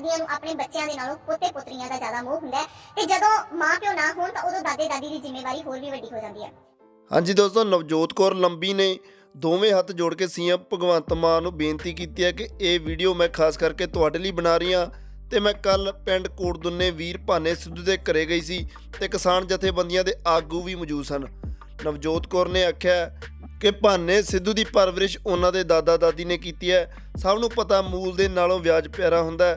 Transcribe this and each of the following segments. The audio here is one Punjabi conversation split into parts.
ਦਾਦੀਆਂ ਨੂੰ ਆਪਣੇ ਬੱਚਿਆਂ ਦੇ ਨਾਲੋਂ ਪੋਤੇ ਪੋਤਰੀਆਂ ਦਾ ਜ਼ਿਆਦਾ ਮੋਹ ਹੁੰਦਾ ਹੈ। ਤੇ ਜਦੋਂ ਮਾਂ ਨਾ ਹੋਣ ਤਾਂ ਉਦੋਂ ਦਾਦੇ ਦਾਦੀ ਦੀ ਜ਼ਿੰਮੇਵਾਰੀ ਹੋਰ ਵੀ ਵੱਡੀ ਹੋ ਜਾਂਦੀ ਹੈ। ਹਾਂਜੀ ਦੋਸਤੋ, ਨਵਜੋਤ ਕੌਰ ਲੰਬੀ ਨੇ ਦੋਵੇਂ ਹੱਥ ਜੋੜ ਕੇ ਸੀਐਮ ਭਗਵੰਤ ਮਾਨ ਨੂੰ ਬੇਨਤੀ ਕੀਤੀ ਹੈ ਕਿ ਇਹ ਵੀਡੀਓ ਮੈਂ ਖਾਸ ਕਰਕੇ ਤੁਹਾਡੇ ਲਈ ਬਣਾ ਰਹੀ ਹਾਂ ਤੇ ਮੈਂ ਕੱਲ ਪਿੰਡ ਕੋਟਦੁੰਨੇ ਵੀਰ ਭਾਨੇ ਸਿੱਧੂ ਦੇ ਘਰੇ ਗਈ ਸੀ ਤੇ ਕਿਸਾਨ ਜਥੇਬੰਦੀਆਂ ਦੇ ਆਗੂ ਵੀ ਮੌਜੂਦ ਸਨ। ਨਵਜੋਤ ਕੌਰ ਨੇ ਆਖਿਆ ਕਿ ਭਾਨੇ ਸਿੱਧੂ ਦੀ ਪਰਵਰਿਸ਼ ਉਹਨਾਂ ਦੇ ਦਾਦਾ ਦਾਦੀ ਨੇ ਕੀਤੀ ਹੈ। ਸਭ ਨੂੰ ਪਤਾ ਮੂਲ ਦੇ ਨਾਲੋਂ ਵਿਆਜ ਪਿਆਰਾ ਹੁੰਦਾ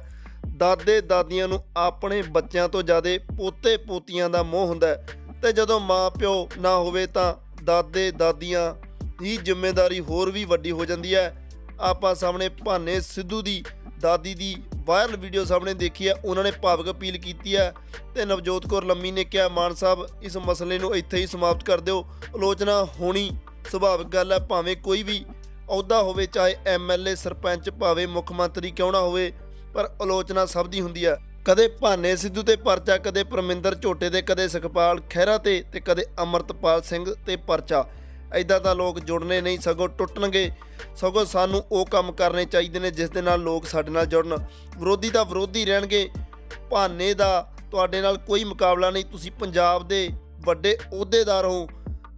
ਦਾਦੇ ਦਾਦੀਆਂ ਨੂੰ ਆਪਣੇ ਬੱਚਿਆਂ ਤੋਂ ਜ਼ਿਆਦਾ ਪੋਤੇ ਪੋਤੀਆਂ ਦਾ ਮੋਹ ਹੁੰਦਾ ਹੈ। ਤੇ ਜਦੋਂ ਮਾਂ ਪਿਓ ਨਾ ਹੋਵੇ ਤਾਂ ਦਾਦੇ ਦਾਦੀਆਂ ਦੀ ਜ਼ਿੰਮੇਵਾਰੀ ਹੋਰ ਵੀ ਵੱਡੀ ਹੋ ਜਾਂਦੀ ਹੈ। ਆਪਾਂ ਸਾਹਮਣੇ ਭਾਨੇ ਸਿੱਧੂ ਦੀ ਦਾਦੀ ਦੀ ਵਾਇਰਲ ਵੀਡੀਓ ਸਾਹਮਣੇ ਦੇਖੀ ਹੈ। ਉਹਨਾਂ ਨੇ ਭਾਵਕ ਅਪੀਲ ਕੀਤੀ ਹੈ ਤੇ ਨਵਜੋਤ ਕੌਰ ਲੰਮੀ ਨੇ ਕਿਹਾ, ਮਾਨ ਸਾਹਿਬ, ਇਸ ਮਸਲੇ ਨੂੰ ਇੱਥੇ ਹੀ ਸਮਾਪਤ ਕਰ ਦਿਓ। ਆਲੋਚਨਾ ਹੋਣੀ ਸੁਭਾਵਿਕ ਗੱਲ ਹੈ। ਭਾਵੇਂ ਕੋਈ ਵੀ ਅਹੁਦਾ ਹੋਵੇ, ਚਾਹੇ ਐਮਐਲਏ ਸਰਪੰਚ, ਭਾਵੇਂ ਮੁੱਖ ਮੰਤਰੀ ਕਿਉਂ ਨਾ ਹੋਵੇ ਪਰ ਆਲੋਚਨਾ ਸਭ ਦੀ ਹੁੰਦੀ ਹੈ ਕਦੇ ਭਾਨੇ ਸਿੱਧੂ ਤੇ ਪਰਚਾ, ਕਦੇ ਪਰਮਿੰਦਰ ਝੋਟੇ ਤੇ, ਕਦੇ ਸੁਖਪਾਲ ਖਹਿਰਾ ਤੇ ਤੇ ਕਦੇ ਅਮਰਤਪਾਲ ਸਿੰਘ ਤੇ ਪਰਚਾ। ਐਦਾਂ ਤਾਂ ਲੋਕ ਜੁੜਨੇ ਨਹੀਂ, ਸਗੋਂ ਟੁੱਟਣਗੇ। ਸਗੋਂ ਸਾਨੂੰ ਉਹ ਕੰਮ ਕਰਨੇ ਚਾਹੀਦੇ ਨੇ ਜਿਸ ਦੇ ਨਾਲ ਲੋਕ ਸਾਡੇ ਨਾਲ ਜੁੜਨ। ਵਿਰੋਧੀ ਤਾਂ ਵਿਰੋਧੀ ਰਹਿਣਗੇ। ਭਾਨੇ ਦਾ ਤੁਹਾਡੇ ਨਾਲ ਕੋਈ ਮੁਕਾਬਲਾ ਨਹੀਂ। ਤੁਸੀਂ ਪੰਜਾਬ ਦੇ ਵੱਡੇ ਅਹੁਦੇਦਾਰ ਹੋ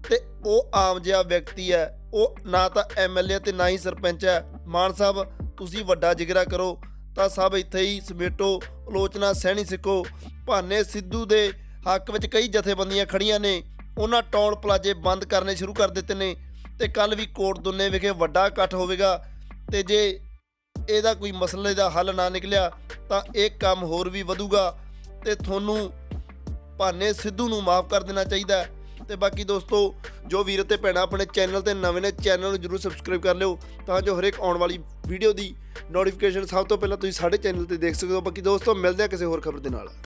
ਤੇ ਉਹ ਆਮ ਜਿਹਾ ਵਿਅਕਤੀ ਹੈ। ਉਹ ਨਾ ਤਾਂ ਐਮਐਲਏ ਤੇ ਨਾ ਹੀ ਸਰਪੰਚ ਹੈ। ਮਾਨ ਸਾਹਿਬ, ਤੁਸੀਂ ਵੱਡਾ ਜਿਗਰਾ ਕਰੋ। ਤਾਂ ਸਭ ਇੱਥੇ ਹੀ ਸਮੇਟੋ, ਆਲੋਚਨਾ ਸਹਿਣੀ ਸਿੱਖੋ। ਭਾਨੇ ਸਿੱਧੂ ਦੇ ਹੱਕ ਵਿੱਚ ਕਈ ਜਥੇਬੰਦੀਆਂ ਖੜੀਆਂ ਨੇ। ਉਹਨਾਂ ਟੌਲ ਪਲਾਜੇ ਬੰਦ ਕਰਨੇ ਸ਼ੁਰੂ ਕਰ ਦਿੱਤੇ ਨੇ ਤੇ ਕੱਲ ਵੀ ਕੋਟ ਦੁੰਨੇ ਵਿਖੇ ਵੱਡਾ ਇਕੱਠ ਹੋਵੇਗਾ ਤੇ ਜੇ ਇਹਦਾ ਕੋਈ ਮਸਲੇ ਦਾ ਹੱਲ ਨਾ ਨਿਕਲਿਆ ਤਾਂ ਇਹ ਕੰਮ ਹੋਰ ਵੀ ਵਧੂਗਾ ਤੇ ਤੁਹਾਨੂੰ ਭਾਨੇ ਸਿੱਧੂ ਨੂੰ ਮਾਫ ਕਰ ਦੇਣਾ ਚਾਹੀਦਾ। ਤੇ ਬਾਕੀ ਦੋਸਤੋ, ਜੋ ਵੀਰ ਤੇ ਭੈਣਾਂ ਆਪਣੇ ਚੈਨਲ ਤੇ ਨਵੇਂ ਨੇ ਚੈਨਲ ਨੂੰ ਜਰੂਰ ਸਬਸਕ੍ਰਾਈਬ ਕਰ ਲਿਓ, ਤਾਂ ਜੋ ਹਰੇਕ ਆਉਣ ਵਾਲੀ ਵੀਡੀਓ ਦੀ ਨੋਟੀਫਿਕੇਸ਼ਨ ਸਭ ਤੋਂ ਪਹਿਲਾਂ ਤੁਸੀਂ ਸਾਡੇ ਚੈਨਲ ਤੇ ਦੇਖ ਸਕਦੇ ਹੋ। ਬਾਕੀ ਦੋਸਤੋ, ਮਿਲਦੇ ਆ ਕਿਸੇ ਹੋਰ ਖਬਰ ਦੇ ਨਾਲ।